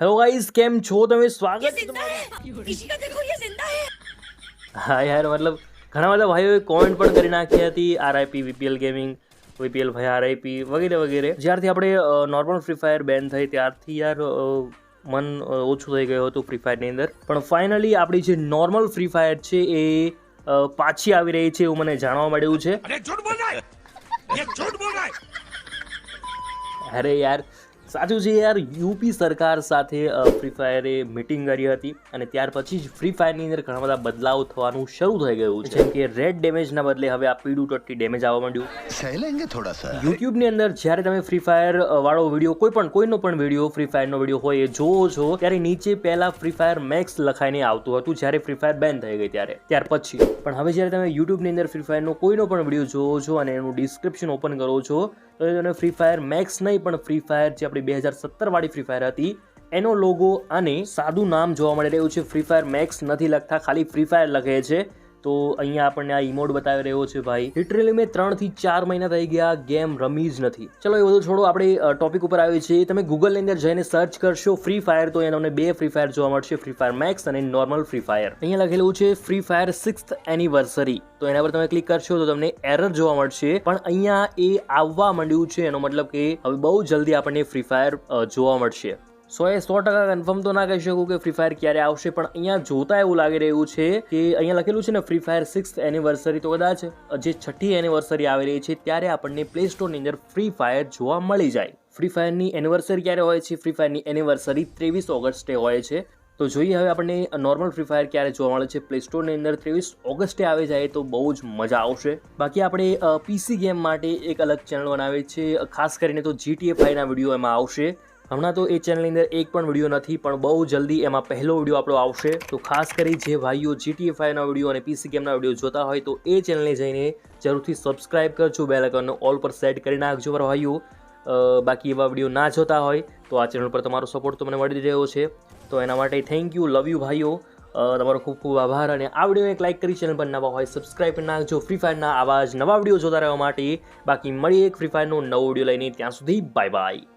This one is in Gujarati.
હેલો ગાઈસ કેમ છો? તમે સ્વાગત હા યાર મતલબ ઘણા બધા ભાઈઓએ કોમેન્ટ પણ કરી નાખી હતી આરઆઈપી વીપીએલ ગેમિંગ વીપીએલ ભાઈ આરઆઈપી વગેરે વગેરે. જ્યારથી આપણે નોર્મલ ફ્રી ફાયર બેન થઈ ત્યારથી યાર મન ઓછું થઈ ગયું હતું ફ્રી ફાયરની અંદર. પણ ફાઇનલી આપણી જે નોર્મલ ફ્રી ફાયર છે એ પાછી આવી રહી છે એવું મને જાણવા મળ્યું છે. અરે યાર સાચું છે યાર યુપી સરકાર સાથે ફ્રી ફાયરે મિટિંગ કરી હતી અને ત્યાર પછી જ ફ્રી ફાયરની અંદર ઘણા બધા બદલાવ થવાનું શરૂ થઈ ગયું છે. જેમ કે રેડ ડેમેજના બદલે હવે આ પીડુ ટટ્ટી ડેમેજ આવવા માંડ્યું. થોડા સર યુટ્યુબની અંદર જ્યારે તમે ફ્રી ફાયર વાળો વીડિયો કોઈ પણ કોઈનો પણ વીડિયો ફ્રી ફાયરનો વીડિયો હોય એ જોવો છો ત્યારે નીચે પહેલા ફ્રી ફાયર મેક્સ લખાઈને આવતું હતું જ્યારે ફ્રી ફાયર બેન થઈ ગઈ ત્યારે. ત્યાર પછી. પણ હવે જ્યારે તમે યુટ્યુબની અંદર ફ્રી ફાયરનો કોઈનો પણ વીડિયો જોવો છો અને એનું ડિસ્ક્રિપ્શન ઓપન કરો છો તો તમે ફ્રી ફાયર મેક્સ નહીં પણ ફ્રી ફાયર જે આપણે બે હજાર સત્તર વાળી ફ્રી ફાયર હતી. એનો લોગો અને સાદું નામ જોવા મળી રહ્યું છે ફ્રી ફાયર મેક્સ નથી લખતા, ખાલી ફ્રી ફાયર લખે છે. તો અહીંયા આપણને આ ઇમોડ બતાવી રહ્યો છે ભાઈ. લિટરલી મેં ત્રણથી ચાર મહિના થઈ ગયા ગેમ રમી જ નથી. ચલો એ બધું છોડો, આપણે ટોપિક ઉપર આવીએ છે તમે ગૂગલની અંદર જઈને સર્ચ કરશો ફ્રી ફાયર તો તમને બે ફ્રી ફાયર જોવા મળશે. ફ્રી ફાયર મેક્સ અને નોર્મલ ફ્રી ફાયર અહીંયા લખેલું છે ફ્રી ફાયર સિક્સ્થ એનિવર્સરી તો એના પર તમે ક્લિક કરશો તો તમને એરર જોવા મળશે. પણ અહીંયા એ આવવા માંડ્યું છે, એનો મતલબ કે હવે બહુ જલ્દી આપણને ફ્રી ફાયર જોવા મળશે. સો એ સો ટકા કન્ફર્મ તો ના કહી શકું કે ફ્રી ફાયર ક્યારે આવશે, પણ અહીંયા જોતા એવું લાગી રહ્યું છે કે અહીંયા લખેલું છે ને ફ્રી ફાયર સિક્સ એનિવર્સરી તો કદાચ જે છઠ્ઠી એનિવર્સરી આવી રહી છે, ત્યારે આપણને પ્લે સ્ટોરની અંદર ફ્રી ફાયર જોવા મળી જાય. ફ્રી ફાયરની એનિવર્સરી ક્યારે હોય છે? ફ્રી ફાયરની એનિવર્સરી ત્રેવીસ ઓગસ્ટે હોય છે. તો જોઈએ હવે આપણને નોર્મલ ફ્રી ફાયર ક્યારે જોવા મળે છે? પ્લે સ્ટોરની અંદર ત્રેવીસ ઓગસ્ટે આવી જાય તો બહુ જ મજા આવશે. બાકી આપણે પીસી ગેમ માટે એક અલગ ચેનલ બનાવી છે, ખાસ કરીને તો જીટીએ ફાઈવના વીડિયો એમાં આવશે. હમણાં તો એ ચેનલની અંદર એક પણ વીડિયો નથી, પણ બહુ જલ્દી એમાં પહેલો વીડિયો આપણો આવશે. તો ખાસ કરી જે ભાઈઓ જીટીએ ફાઈવના વીડિયો અને પીસી ગેમના વીડિયો જોતા હોય, તો એ ચેનલને જઈને જરૂરથી સબસ્ક્રાઇબ કરજો બે આઇકનનો ઓલ પર સેટ કરી નાખજો મારા ભાઈઓ. બાકી એવા વીડિયો ના જોતા હોય, તો આ ચેનલ પર તમારો સપોર્ટ તો મને મળી રહ્યો છે. તો એના માટે થેન્ક યુ લવ યુ ભાઈઓ. તમારો ખૂબ ખૂબ આભાર અને આ વીડિયો એક લાઇક કરી ચેનલ પર નવા હોય સબસ્ક્રાઇબ કરી નાખજો. ફ્રી ફાયરના આવા જ નવા વીડિયો જોતા રહેવા માટે. બાકી મળીએ એક ફ્રી ફાયરનો નવો વીડિયો લઈને, ત્યાં સુધી બાય બાય